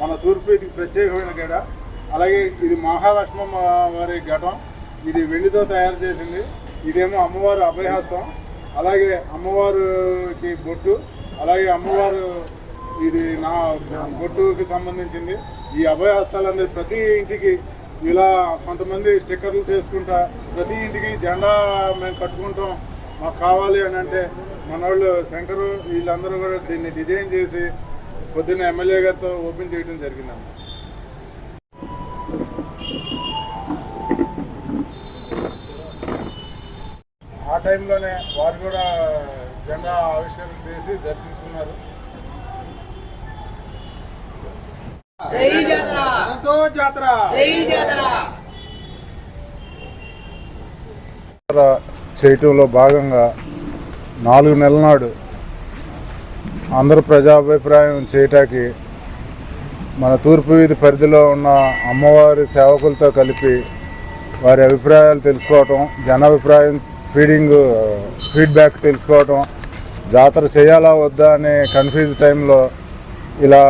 మన తూర్పు ఇది ప్రత్యేకమైన గడ. అలాగే ఇది మహాలక్ష్మమ్మ వారి ఘటం. ఇది వెండితో తయారు చేసింది. ఇదేమో అమ్మవారు అభయహస్తం. అలాగే అమ్మవారికి బొట్టు. అలాగే అమ్మవారు ఇది నా బొట్టుకి సంబంధించింది. ఈ అభయహస్తాలందరి ప్రతి ఇంటికి ఇలా కొంతమంది స్టిక్కర్లు చేసుకుంటా ప్రతి ఇంటికి జెండా మేము కట్టుకుంటాం. మాకు కావాలి అని అంటే మన వాళ్ళు శంకర్ వీళ్ళందరూ కూడా దీన్ని డిజైన్ చేసి పొద్దున్న ఎమ్మెల్యే గారితో ఓపెన్ చేయడం జరిగిందన్న ఆ టైంలోనే వారు కూడా జెండా ఆవిష్కరణ చేసి దర్శించుకున్నారు. జై జాతర. జాతర. జై జాతర. చేయటంలో భాగంగా నాలుగు నెలల నాడు అందరు ప్రజాభిప్రాయం చేయటానికి మన తూర్పు వీధి పరిధిలో ఉన్న అమ్మవారి సేవకులతో కలిపి వారి అభిప్రాయాలు తెలుసుకోవటం జనాభిప్రాయం ఫీడింగ్ ఫీడ్బ్యాక్ తెలుసుకోవటం జాతర చేయాలా వద్దా అనే కన్ఫ్యూజ్ టైంలో ఇలా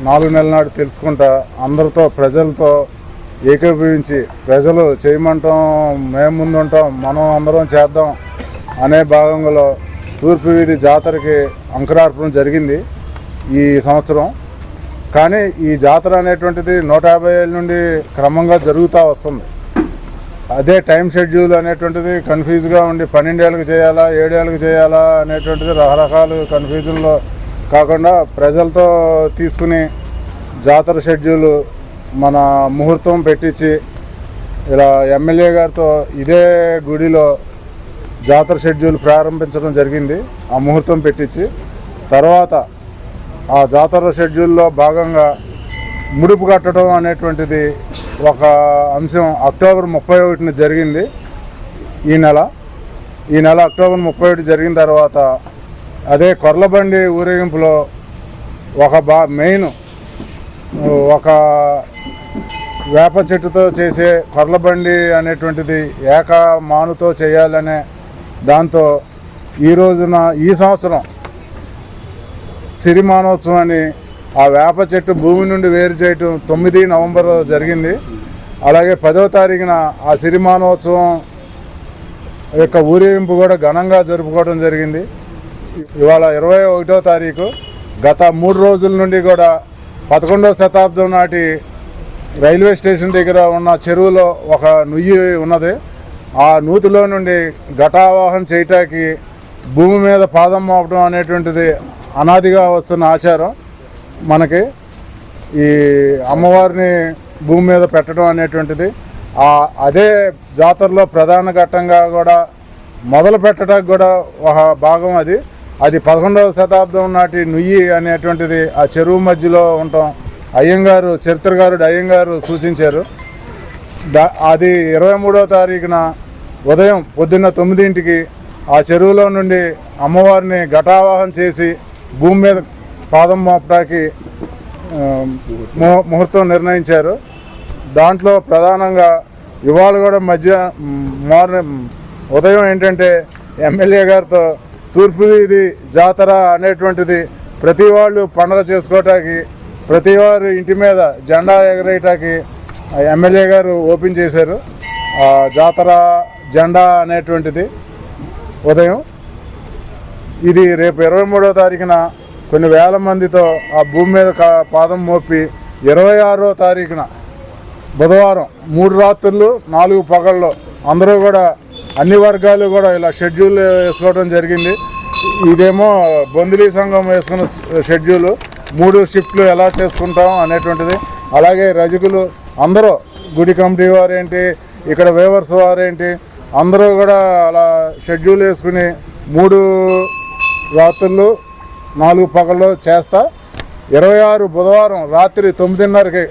నాలుగు నెలల నాడు తెలుసుకుంటా అందరితో ప్రజలతో ఏకీభవించి ప్రజలు చేయమంటాం మేము ముందు ఉంటాం మనం అందరం చేద్దాం అనే భాగంలో తూర్పు వీధి జాతరకి అంకురార్పణం జరిగింది ఈ సంవత్సరం. కానీ ఈ జాతర అనేటువంటిది నూట యాభై ఏళ్ళ నుండి క్రమంగా జరుగుతూ వస్తుంది. అదే టైం షెడ్యూల్ అనేటువంటిది కన్ఫ్యూజ్గా ఉండి పన్నెండేళ్ళకి చేయాలా ఏడేళ్ళకి చేయాలా అనేటువంటిది రకరకాలు కన్ఫ్యూజన్లో కాకుండా ప్రజలతో తీసుకుని జాతర షెడ్యూల్ మన ముహూర్తం పెట్టించి ఇలా ఎమ్మెల్యే గారితో ఇదే గుడిలో జాతర షెడ్యూల్ ప్రారంభించడం జరిగింది. ఆ ముహూర్తం పెట్టించి తర్వాత ఆ జాతర షెడ్యూల్లో భాగంగా ముడుపు కట్టడం అనేటువంటిది ఒక అంశం అక్టోబర్ ముప్పై ఒకటిన జరిగింది. ఈ నెల ఈ నెల అక్టోబర్ ముప్పై ఒకటి జరిగిన తర్వాత అదే కొర్లబండి ఊరేగింపులో ఒక బా మెయిన్ ఒక వేప చెట్టుతో చేసే కొర్లబండి అనేటువంటిది ఏక మానుతో చేయాలనే దాంతో ఈ రోజున ఈ సంవత్సరం సిరిమానోత్సవాన్ని ఆ వేప చెట్టు భూమి నుండి వేరు చేయటం తొమ్మిది నవంబర్ జరిగింది. అలాగే పదో తారీఖున ఆ సిరిమానోత్సవం యొక్క ఊరేగింపు కూడా ఘనంగా జరుపుకోవడం జరిగింది. ఇవాళ ఇరవై ఒకటో తారీఖు గత మూడు రోజుల నుండి కూడా పదకొండవ శతాబ్దం నాటి రైల్వే స్టేషన్ దగ్గర ఉన్న చెరువులో ఒక నుయ్యి ఉన్నది. ఆ నూతిలో నుండి ఘటావాహం చేయటానికి భూమి మీద పాదం మోపడం అనేటువంటిది అనాదిగా వస్తున్న ఆచారం. మనకి ఈ అమ్మవారిని భూమి మీద పెట్టడం అనేటువంటిది. ఆ అదే జాతరలో ప్రధాన ఘట్టంగా కూడా మొదలు పెట్టడానికి కూడా ఒక భాగం అది. అది పదకొండవ శతాబ్దం నాటి నుయ్యి అనేటువంటిది ఆ చెరువు మధ్యలో ఉండటం అయ్యంగారు చరిత్రకారుడు అయ్యంగారు సూచించారు. దా అది ఇరవై మూడో తారీఖున ఉదయం పొద్దున్న తొమ్మిదింటికి ఆ చెరువులో నుండి అమ్మవారిని ఘటావాహం చేసి భూమి మీద పాదం మోపడానికి ముహూర్తం నిర్ణయించారు. దాంట్లో ప్రధానంగా ఇవాళ కూడా మధ్య మార్నింగ్ ఉదయం ఏంటంటే ఎమ్మెల్యే గారితో తూర్పు వీధి జాతర అనేటువంటిది ప్రతి వాళ్ళు పండుగ చేసుకోవటానికి ప్రతి వారు ఇంటి మీద జెండా ఎగరేయటానికి ఎమ్మెల్యే గారు ఓపెన్ చేశారు. జాతర జెండా అనేటువంటిది ఉదయం. ఇది రేపు ఇరవై మూడో తారీఖున కొన్ని వేల మందితో ఆ భూమి మీద కా- పాదం మోపి ఇరవై ఆరో తారీఖున బుధవారం మూడు రాత్రులు నాలుగు పగళ్ళు అందరూ కూడా అన్ని వర్గాలు కూడా ఇలా షెడ్యూల్ వేసుకోవడం జరిగింది. ఇదేమో బొందిలీ సంఘం వేసుకున్న షెడ్యూల్. మూడు షిఫ్ట్లు ఎలా చేసుకుంటాం అనేటువంటిది. అలాగే రజకులు అందరూ గుడి కమిటీ వారేంటి ఇక్కడ వేవర్స్ వారేంటి అందరూ కూడా అలా షెడ్యూల్ వేసుకుని మూడు రాత్రులు నాలుగు పగళ్ళు చేస్తా. ఇరవై ఆరు బుధవారం రాత్రి తొమ్మిదిన్నరకి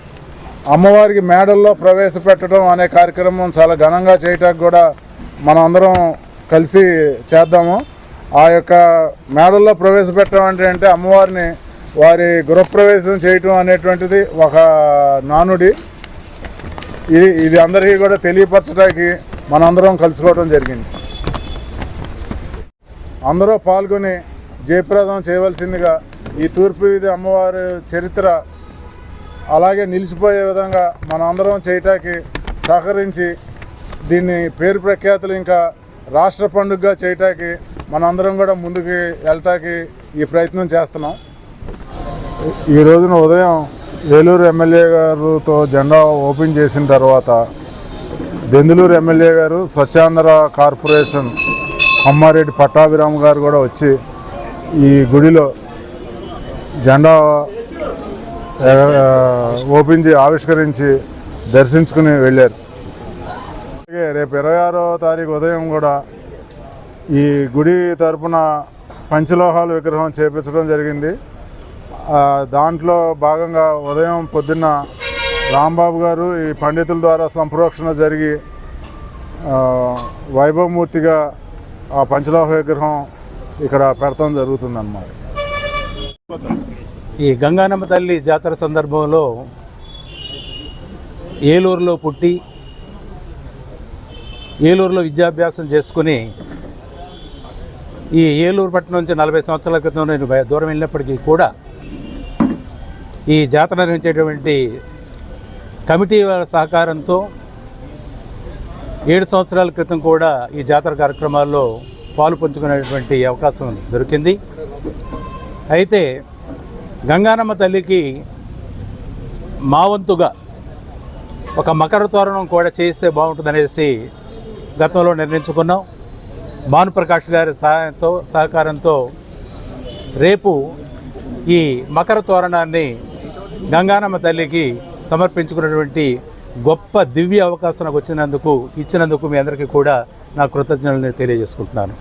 అమ్మవారికి మేడల్లో ప్రవేశపెట్టడం అనే కార్యక్రమం చాలా ఘనంగా చేయటానికి కూడా మనం అందరం కలిసి చేద్దాము. ఆ యొక్క మేడల్లో ప్రవేశపెట్టడం అంటే అంటే అమ్మవారిని వారి గృహప్రవేశం చేయటం అనేటువంటిది ఒక నానుడి. ఇది ఇది అందరికీ కూడా తెలియపరచడానికి మనందరం కలుసుకోవడం జరిగింది. అందరూ పాల్గొని జయప్రదం చేయవలసిందిగా ఈ తూర్పు వీధి అమ్మవారి చరిత్ర అలాగే నిలిచిపోయే విధంగా మనందరం చేయటానికి సహకరించి దీన్ని పేరు ప్రఖ్యాతులు ఇంకా రాష్ట్ర పండుగగా చేయటానికి మనందరం కూడా ముందుకు వెళ్తాకి ఈ ప్రయత్నం చేస్తున్నాం. ఈ రోజున ఉదయం ఏలూరు ఎమ్మెల్యే గారుతో జెండా ఓపెన్ చేసిన తర్వాత దెందులూరు ఎమ్మెల్యే గారు స్వచ్ఛాంధ్ర కార్పొరేషన్ అమ్మారెడ్డి పట్టాభిరామ్ గారు కూడా వచ్చి ఈ గుడిలో జెండా ఓపెన్ చే ఆవిష్కరించి దర్శించుకుని వెళ్ళారు. అలాగే రేపు ఇరవై ఆరో తారీఖు ఉదయం కూడా ఈ గుడి తరపున పంచలోహాల విగ్రహం చేపించడం జరిగింది. దాంట్లో భాగంగా ఉదయం పొద్దున్న రాంబాబు గారు ఈ పండితుల ద్వారా సంప్రోక్షణ జరిగి వైభవమూర్తిగా ఆ పంచలోహ విగ్రహం ఇక్కడ పెడతాం జరుగుతుందన్నమాట. ఈ గంగానమ్మ తల్లి జాతర సందర్భంలో ఏలూరులో పుట్టి ఏలూరులో విద్యాభ్యాసం చేసుకుని ఈ ఏలూరు పట్టణం నుంచి నలభై సంవత్సరాల క్రితం నేను దూరం వెళ్ళినప్పటికీ కూడా ఈ జాతర నిర్వహించేటువంటి కమిటీ వాళ్ళ సహకారంతో ఏడు సంవత్సరాల క్రితం కూడా ఈ జాతర కార్యక్రమాల్లో పాలు పంచుకునేటువంటి అవకాశం దొరికింది. అయితే గంగానమ్మ తల్లికి మా వంతుగా ఒక మకర తోరణం కూడా చేస్తే బాగుంటుందనేసి గతంలో నిర్ణయించుకున్నాం. భానుప్రకాష్ గారి సహాయంతో సహకారంతో రేపు ఈ మకర తోరణాన్ని గంగానమ్మ తల్లికి సమర్పించుకున్నటువంటి గొప్ప దివ్య అవకాశం నాకు వచ్చినందుకు ఇచ్చినందుకు మీ అందరికీ కూడా నా కృతజ్ఞతలు తెలియజేసుకుంటున్నాను.